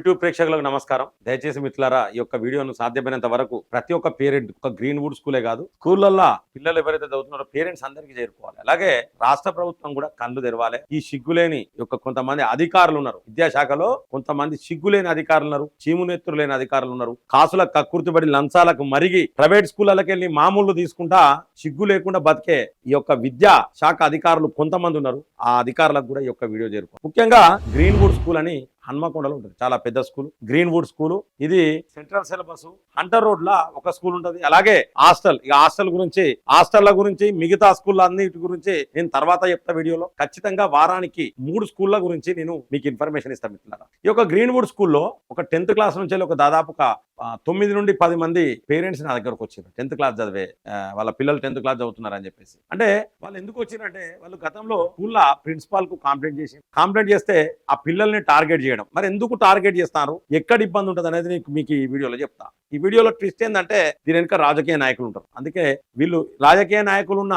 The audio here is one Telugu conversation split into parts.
యూట్యూబ్ ప్రేక్షకులకు నమస్కారం. దయచేసి మిత్రులారా ఈ యొక్క వీడియోను సాధ్యమైనంత వరకు ప్రతి ఒక్క పేరెంట్ ఒక గ్రీన్ వుడ్ స్కూలే కాదు స్కూళ్ళల్లో పిల్లలు ఎవరైతే చదువుతున్నారో పేరెంట్స్ అందరికీ చేరుకోవాలి. అలాగే రాష్ట్ర ప్రభుత్వం కూడా కళ్ళు తెరవాలి. ఈ సిగ్గులేని యొక్క కొంతమంది అధికారులు ఉన్నారు. విద్యాశాఖలో కొంతమంది సిగ్గులేని అధికారులు ఉన్నారు. చీమునెత్తులు లేని అధికారులు ఉన్నారు. కాసుల కక్కుర్తిబడి లంచాలకు మరిగి ప్రైవేట్ స్కూళ్ళకి వెళ్ళి మామూలు తీసుకుంటా సిగ్గు లేకుండా బతికే ఈ యొక్క విద్యా శాఖ అధికారులు కొంతమంది ఉన్నారు. ఆ అధికారులకు కూడా ఈ యొక్క వీడియో చేరుకో ముఖ్యంగా గ్రీన్ వుడ్ స్కూల్ అని హన్మకొండలో ఉంటుంది. చాలా పెద్ద స్కూల్. Greenwood school. ఇది సెంట్రల్ సిలబస్. హంటర్ రోడ్ లా ఒక స్కూల్ ఉంటుంది. అలాగే హాస్టల్. ఇక హాస్టల్ గురించి హాస్టల్ల గురించి మిగతా స్కూల్ అన్నిటి గురించి నేను తర్వాత చెప్తా వీడియోలో. ఖచ్చితంగా వారానికి మూడు స్కూళ్ళ గురించి నేను మీకు ఇన్ఫర్మేషన్ ఇస్తాను మిత్రులారా. ఈ యొక్క గ్రీన్ వుడ్ స్కూల్లో ఒక టెన్త్ క్లాస్ నుంచి ఒక దాదాపు తొమ్మిది నుండి పది మంది పేరెంట్స్ నా దగ్గరకు వచ్చారు టెన్త్ క్లాస్ చదివే వాళ్ళ పిల్లలు టెన్త్ క్లాస్ చదువుతున్నారని చెప్పేసి. అంటే వాళ్ళు ఎందుకు వచ్చిరంటే వాళ్ళు గతంలో స్కూల్లో ప్రిన్సిపాల్కు కంప్లైంట్ చేసి కంప్లైంట్ చేస్తే ఆ పిల్లల్ని టార్గెట్ చేయడం. మరి ఎందుకు టార్గెట్ చేస్తారు? ఎక్కడ ఇబ్బంది ఉంటుంది అనేది నీకు మీకు ఈ వీడియోలో చెప్తా. ఈ వీడియోలో ట్విస్ట్ ఏంటంటే దీని వెనుక రాజకీయ నాయకులు ఉంటారు. అందుకే వీళ్ళు రాజకీయ నాయకులు ఉన్న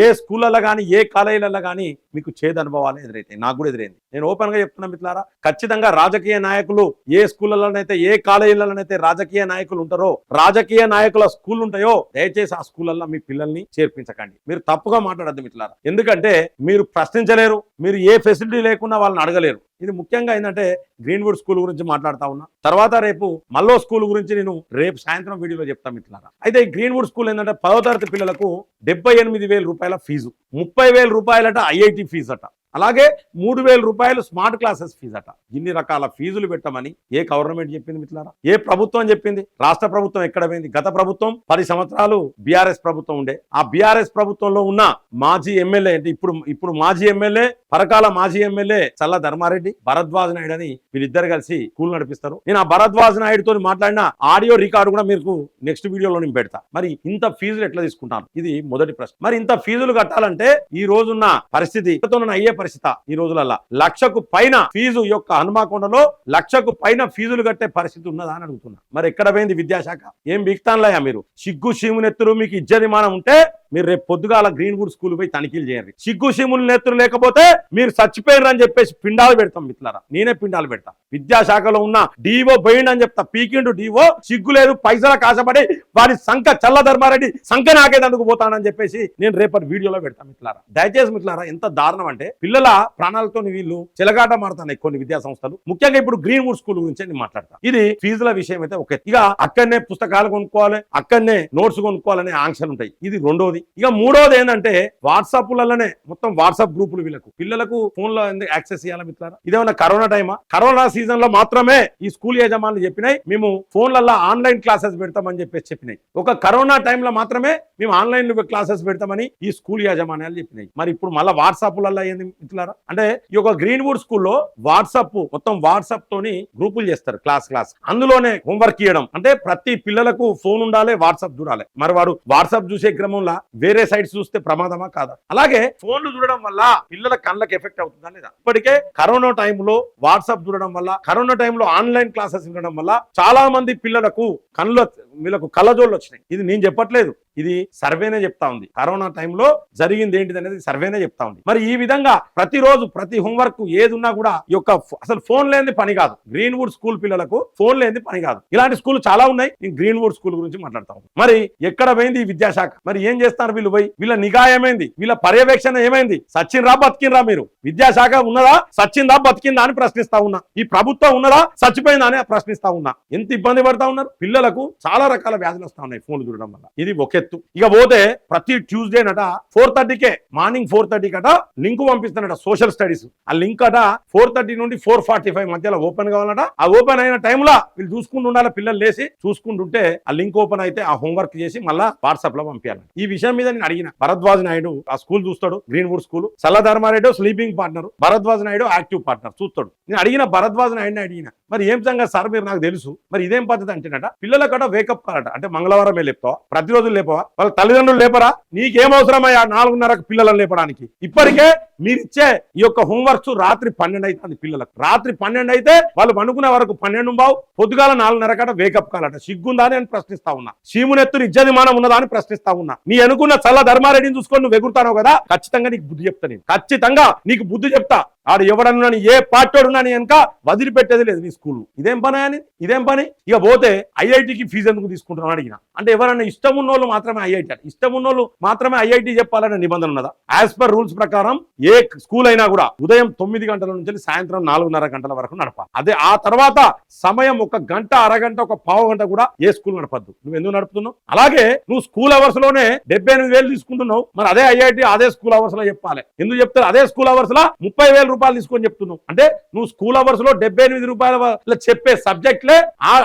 ఏ స్కూళ్ళల్లో కానీ ఏ కాలేజీలలో కానీ మీకు చేదు అనుభవాలు ఎదురైతాయి. నాకు కూడా ఎదురైంది. నేను ఓపెన్గా చెప్తున్నా మిత్రులారా ఖచ్చితంగా రాజకీయ నాయకులు ఏ స్కూళ్ళలోనైతే ఏ కాలేజీలలోనైతే రాజకీయ నాయకులు ఉంటారో రాజకీయ నాయకుల స్కూల్ ఉంటాయో దయచేసి ఆ స్కూళ్ళల్లో మీ పిల్లల్ని చేర్పించకండి. మీరు తప్పుగా మాట్లాడద్దు మిత్రులారా. ఎందుకంటే మీరు ప్రశ్నించలేరు మీరు ఏ ఫెసిలిటీ లేకుండా వాళ్ళని అడగలేరు. ఇది ముఖ్యంగా ఏంటంటే గ్రీన్వుడ్ స్కూల్ గురించి మాట్లాడుతా ఉన్నా. తర్వాత రేపు మల్లో స్కూల్ గురించి నేను రేపు సాయంత్రం వీడియోలో చెప్తాను ఇట్లా అయితే ఈ గ్రీన్వుడ్ స్కూల్ ఏంటంటే పదో తరగతి పిల్లలకు డెబ్బై ఎనిమిది వేల రూపాయల ఫీజు. ముప్పై వేల రూపాయలట ఐఐటి ఫీజు అట. అలాగే మూడు వేల రూపాయలు స్మార్ట్ క్లాసెస్ ఫీజు అట. ఇన్ని రకాల ఫీజులు పెట్టమని ఏ గవర్నమెంట్ చెప్పింది మిత్రులారా? ఏ ప్రభుత్వం చెప్పింది? రాష్ట్ర ప్రభుత్వం ఎక్కడ పోయింది? గత ప్రభుత్వం పది సంవత్సరాలు బీఆర్ఎస్ ప్రభుత్వం ఉండే. ఆ బీఆర్ఎస్ ప్రభుత్వంలో ఉన్న మాజీ ఎమ్మెల్యే అంటే ఇప్పుడు ఇప్పుడు మాజీ ఎమ్మెల్యే పరకాల మాజీ ఎమ్మెల్యే చల్ల ధర్మారెడ్డి భరద్వాజ్ నాయుడు అని వీళ్ళిద్దరు కలిసి స్కూల్ నడిపిస్తారు. నేను ఆ భరద్వాజ్ నాయుడుతో మాట్లాడిన ఆడియో రికార్డు కూడా మీకు నెక్స్ట్ వీడియోలో నేను పెడతా. మరి ఇంత ఫీజులు ఎట్లా తీసుకుంటాను ఇది మొదటి ప్రశ్న. మరి ఇంత ఫీజులు కట్టాలంటే ఈ రోజున్న పరిస్థితి. అయ్యే పరిస్థితి ఈ రోజులల్లా. లక్షకు పైన ఫీజు యొక్క హనుమాకొండలో లక్షకు పైన ఫీజులు కట్టే పరిస్థితి ఉన్నదా అని అడుగుతున్నా. మరి ఎక్కడ పోయింది విద్యాశాఖ? ఏం బిక్తాన్లయ్యా మీరు? సిగ్గు సీమునెత్తురు మీకు ఇజ్జదిమానం ఉంటే మీరు రేపు పొద్దుగాల గ్రీన్ వుడ్ స్కూల్ పోయి తనిఖీలు చేయండి. సిగ్గు సీములు నెత్తురు లేకపోతే మీరు చచ్చిపోయారు అని చెప్పేసి పిండాలు పెడతాం మిత్రులారా. నేనే పిండాలు పెడతా. విద్యాశాఖలో ఉన్న డివో పోయిండు అని చెప్తా. పీకిండు డివో సిగ్గు లేదు పైసల కాసపడి వారి సంఖ చల్ల ధర్మారెడ్డి సంఖ నాకేదందుకు పోతానని చెప్పేసి నేను రేపటి వీడియోలో పెడతా మిత్రులారా. దయచేసి మిత్రులారా ఎంత దారుణం అంటే పిల్లల ప్రాణాలతో వీళ్ళు చిలగాట మారుతున్నాయి కొన్ని విద్యా సంస్థలు ముఖ్యంగా ఇప్పుడు గ్రీన్ వుడ్ స్కూల్ గురించి నేను మాట్లాడతాను ఇది ఫీజుల విషయం అయితే ఒక ఇక అక్కడనే పుస్తకాలు కొనుక్కోవాలి అక్కడనే నోట్స్ కొనుక్కోవాలనే ఆంక్షలు ఉంటాయి. ఇది రెండోది. ఇక మూడోది ఏంటంటే వాట్సాప్లలోనే మొత్తం వాట్సాప్ గ్రూపులు వీళ్ళకు. పిల్లలకు ఫోన్లో ఎందుకు యాక్సెస్ చేయాలి మిత్రులారా? ఇదేమన్నా కరోనా టైమా? కరోనా సీజన్లో మాత్రమే ఈ స్కూల్ యజమానులు చెప్పినాయి. మేము ఫోన్లలో ఆన్లైన్ క్లాసెస్ పెడతామని చెప్పేసి చెప్పినాయి. ఒక కరోనా టైంలో మాత్రమే మేము ఆన్లైన్ క్లాసెస్ పెడతామని ఈ స్కూల్ యాజమాన్యాలు చెప్పినాయి. మరి ఇప్పుడు మళ్ళీ వాట్సాప్లలో ఏంది మిత్రులారా? అంటే ఈ యొక్క గ్రీన్ వుడ్ స్కూల్లో వాట్సాప్ మొత్తం వాట్సాప్ తోని గ్రూపులు చేస్తారు క్లాస్ క్లాస్. అందులోనే హోంవర్క్ ఇవ్వడం అంటే ప్రతి పిల్లలకు ఫోన్ ఉండాలి వాట్సాప్ చూడాలి. మరి వాడు వాట్సాప్ చూసే క్రమంలో వేరే సైట్స్ చూస్తే ప్రమాదమా కాదా? అలాగే ఫోన్లు చూడడం వల్ల పిల్లల కళ్ళకి ఎఫెక్ట్ అవుతుందా లేదా? ఇప్పటికే కరోనా టైంలో వాట్సాప్ చూడడం వల్ల కరోనా టైంలో ఆన్లైన్ క్లాసెస్ వినడం వల్ల చాలా మంది పిల్లలకు కళ్ళ వీళ్ళకు కళ్ళజోళ్ళు వచ్చినాయి. ఇది నేను చెప్పట్లేదు. ఇది సర్వేనే చెప్తా ఉంది. కరోనా టైంలో జరిగింది ఏంటిది అనేది సర్వేనే చెప్తా ఉంది. మరి ఈ విధంగా ప్రతిరోజు ప్రతి హోంవర్క్ ఏది ఉన్నా కూడా ఈ యొక్క అసలు ఫోన్ లేని పని కాదు. గ్రీన్వుడ్ స్కూల్ పిల్లలకు ఫోన్ లేని పని కాదు. ఇలాంటి స్కూల్ చాలా ఉన్నాయి. నేను గ్రీన్ వుడ్ స్కూల్ గురించి మాట్లాడతాను మరి ఎక్కడ పోయింది ఈ విద్యాశాఖ? మరి ఏం చేస్తారు వీళ్ళు పోయి? వీళ్ళ నిఘా ఏమైంది? వీళ్ళ పర్యవేక్షణ ఏమైంది? సచిన్ రా బతికినరా మీరు? విద్యాశాఖ ఉన్నదా? సచిన్ రా బతికిందా అని ప్రశ్నిస్తా ఉన్నా. ఈ ప్రభుత్వం ఉన్నదా? చచ్చిపోయిందా అని ప్రశ్నిస్తా ఉన్నా. ఎంత ఇబ్బంది పడతా ఉన్నారు? పిల్లలకు చాలా రకాల వ్యాధులు వస్తా ఉన్నాయి ఫోన్లు చూడడం వల్ల. ఇది ఒక ఎత్తు ఇక పోతే ప్రతి ట్యూస్డే నట ఫోర్ థర్టీకే మార్నింగ్ ఫోర్ థర్టీ కట లింక్ పంపిస్తానట సోషల్ స్టడీస్ ఆ లింక్ అట ఫోర్ థర్టీ నుండి ఫోర్ ఫార్టీ ఫైవ్ మధ్యలో ఓపెన్ కావాలట. ఆ ఓపెన్ అయిన టైంలో వీళ్ళు చూసుకుంటూ ఉండాలి పిల్లలు లేసి చూసుకుంటుంటే ఆ లింక్ ఓపెన్ అయితే ఆ హోంవర్క్ చేసి మళ్ళా వాట్సాప్లో పంపించాలి ఈ విషయం మీద నేను అడిగిన భరద్వాజ్ నాయుడు ఆ స్కూల్ చూస్తాడు Greenwood school Salla Dharma Reddy sleeping partner Bharadwaj Naidu active partner చూస్తాడు. నేను అడిగిన భరద్వాజ్ నాయుడిని అడిగిన మరి ఏం సంగతి సార్? మీరు నాకు తెలుసు. మరి ఇదేం పద్ధతి? అంటేనట పిల్లలకట వేకప్ కాలట. అంటే మంగళవారమే లేపుతావా? ప్రతిరోజు లేపవా వాళ్ళ తల్లిదండ్రులు లేపరా? నీకేం అవసరమయ్యా నాలుగున్నరకు పిల్లలను లేపడానికి? ఇప్పటికే మీరు ఇచ్చే ఈ యొక్క హోంవర్క్స్ రాత్రి పన్నెండు అవుతుంది పిల్లలకు. రాత్రి పన్నెండు అయితే వాళ్ళు పనుకునే వరకు పన్నెండు బావు పొద్దుగాల నాలుగున్నర కట వేకప్ కాలట సిగ్గుందా అని ప్రశ్నిస్తా ఉన్నా. చీమునెత్తురు ఇజ్జదిమానం ఉన్నదా అని ప్రశ్నిస్తా ఉన్నా. నీ అనుకున్న చల్ల ధర్మారెడ్డిని చూసుకొని నువ్వు ఎగురుతావు కదా ఖచ్చితంగా నీకు బుద్ధి చెప్తా నేను. ఖచ్చితంగా నీకు బుద్ధి చెప్తా. ఆడు ఎవడన్నా ఏ పార్టీడున్నా నీ వెనక వదిలిపెట్టేది లేదు నీ స్కూల్ ఇదేం పని అని ఇదేం పని? ఇక పోతే ఐఐటికి ఫీజు ఎందుకు తీసుకుంటున్నాను అడిగిన. అంటే ఎవరన్నా ఇష్టం ఉన్నోళ్ళు మాత్రమే ఐఐటి ఇష్టం ఉన్నోళ్ళు మాత్రమే ఐఐటి చెప్పాలనే నిబంధన ఉన్నదా? యాజ్ పర్ రూల్స్ ప్రకారం ఏ ఏ స్కూల్ అయినా కూడా ఉదయం తొమ్మిది గంటల నుంచి సాయంత్రం నాలుగున్నర గంటల వరకు నడపాలి. అదే ఆ తర్వాత సమయం ఒక గంట అరగంట ఒక పావు గంట కూడా ఏ స్కూల్ నడపద్దు. నువ్వు ఎందుకు నడుపుతున్నావు? అలాగే నువ్వు స్కూల్ అవర్స్లోనే డెబ్బై ఎనిమిది వేలు తీసుకుంటున్నావు. మరి అదే ఐఐటి అదే స్కూల్ అవర్స్లో చెప్పాలి. ఎందుకు చెప్తారు? అదే స్కూల్ అవర్స్లో ముప్పై వేల రూపాయలు తీసుకొని చెప్తున్నావు. అంటే నువ్వు స్కూల్ అవర్స్లో డెబ్బై ఎనిమిది రూపాయల చెప్పే సబ్జెక్ట్లే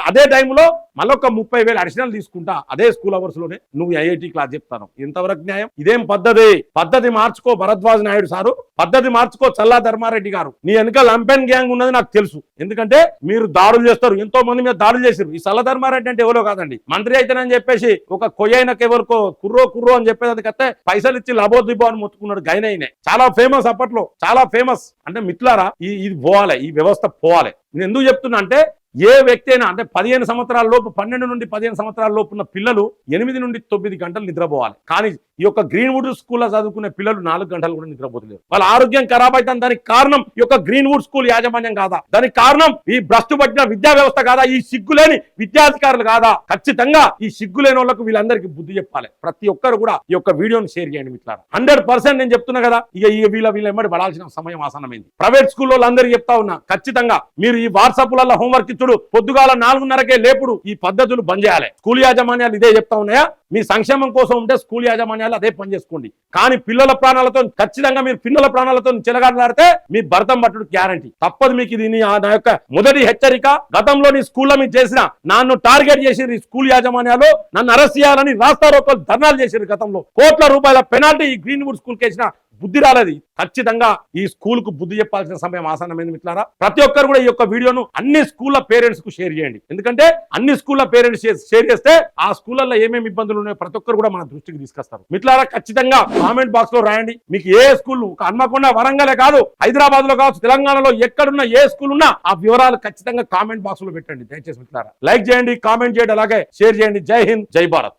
అదే టైంలో మళ్ళొక ముప్పై వేలు అడిషనల్ తీసుకుంటా అదే స్కూల్ అవర్స్లోనే నువ్వు ఐఐటి క్లాస్ చెప్తాను. ఇంతవరకు న్యాయం? ఇదేం పద్ధతి? పద్ధతి మార్చుకో భరద్వాజ్ నాయుడు సారు. పద్ధతి మార్చుకో చల్లా ధర్మారెడ్డి గారు. నీ వెనక లంపెన్ గ్యాంగ్ ఉన్నది నాకు తెలుసు. ఎందుకంటే మీరు దాడులు చేస్తారు. ఎంతో మంది మీద దాడులు చేసారు ఈ చల్ల ధర్మారెడ్డి అంటే ఎవరో కాదండి. మంత్రి అయితేనని చెప్పేసి ఒక కొయ్యైనకి ఎవరికో కుర్రో కుర్రో అని చెప్పేది కస్తే పైసలు ఇచ్చి లబోదిబో అని మొత్తుకున్నాడు గైనైనే చాలా ఫేమస్ అప్పట్లో. చాలా ఫేమస్. అంటే మిత్లారా ఈ ఇది పోవాలి. ఈ వ్యవస్థ పోవాలి. నేను ఎందుకు చెప్తున్నా అంటే ఏ వ్యక్తి అయినా అంటే పదిహేను సంవత్సరాల లోపు పన్నెండు నుండి పదిహేను సంవత్సరాల లోపు ఉన్న పిల్లలు ఎనిమిది నుండి తొమ్మిది గంటలు నిద్రపోవాలి. కానీ ఈ యొక్క గ్రీన్వుడ్ స్కూల్లో చదువుకునే పిల్లలు నాలుగు గంటలు కూడా నిద్రపోతలేరు వాళ్ళ ఆరోగ్యం ఖరాబ్ అవుతుంది దానికి కారణం ఈ యొక్క గ్రీన్వుడ్ స్కూల్ యాజమాన్యం కాదా? దానికి కారణం ఈ భ్రష్టు పట్టిన విద్యా వ్యవస్థ కాదా? ఈ సిగ్గులేని విద్యాధికారులు కాదా? ఖచ్చితంగా ఈ సిగ్గులేని వాళ్ళకు వీళ్ళందరికీ బుద్ధి చెప్పాలి. ప్రతి ఒక్కరు కూడా ఈ యొక్క వీడియోని షేర్ చేయండి మిత్రులారా. హండ్రెడ్ పర్సెంట్ నేను చెప్తున్నా కదా ఇక ఈ వీళ్ళ వీళ్ళ ఎమ్మడి పడాల్సిన సమయం ఆసనమైంది ప్రైవేట్ స్కూల్లో అందరికీ చెప్తా ఉన్నా ఖచ్చితంగా మీరు ఈ వాట్సాప్లలో హోంవర్క్ ఇచ్చుడు పొద్దుగాల నాలుగున్నరకే లేపుడు ఈ పద్ధతులు బంద్ చేయాలి. స్కూల్ యాజమాన్యాలు ఇదే చెప్తా ఉన్నాయా? మీ సంక్షేమం కోసం ఉంటే స్కూల్ యాజమాన్యాలు అదే పని చేసుకోండి కానీ పిల్లల ప్రాణాలతో ఖచ్చితంగా మీరు పిల్లల ప్రాణాలతో చిలగాడలాడితే మీ భర్తం పట్టుడు గ్యారంటీ. తప్పదు మీకు ఇది నా యొక్క మొదటి హెచ్చరిక. గతంలో నీ స్కూల్లో మీరు చేసిన నన్ను టార్గెట్ చేసి ఈ స్కూల్ యాజమాన్యాలు. నన్ను అరెస్ట్ చేయాలని రాస్తారోకలు ధర్నాలు చేసారు గతంలో. కోట్ల రూపాయల పెనాల్టీ ఈ గ్రీన్వుడ్ స్కూల్ కేసిన బుద్ధి రాలేదు. ఖచ్చితంగా ఈ స్కూల్కు బుద్ధి చెప్పాల్సిన సమయం ఆసన్నమైంది మిట్లారా ప్రతి ఒక్కరు కూడా ఈ యొక్క వీడియోను అన్ని స్కూళ్ళ పేరెంట్స్కు షేర్ చేయండి. ఎందుకంటే అన్ని స్కూళ్ళ పేరెంట్స్ షేర్ చేస్తే ఆ స్కూళ్ళల్లో ఏమేమి ఇబ్బందులు ఉన్నాయో ప్రతి ఒక్కరు కూడా మన దృష్టికి తీసుకొస్తారు. మిట్లారా ఖచ్చితంగా కామెంట్ బాక్స్లో రాయండి. మీకు ఏ స్కూల్ హన్మకొండ వరంగలే కాదు హైదరాబాద్లో కావచ్చు తెలంగాణలో ఎక్కడున్న ఏ స్కూల్ ఉన్నా ఆ వివరాలు ఖచ్చితంగా కామెంట్ బాక్స్లో పెట్టండి. దయచేసి మిట్లారా లైక్ చేయండి కామెంట్ చేయండి అలాగే షేర్ చేయండి. జై హింద్ జై భారత్.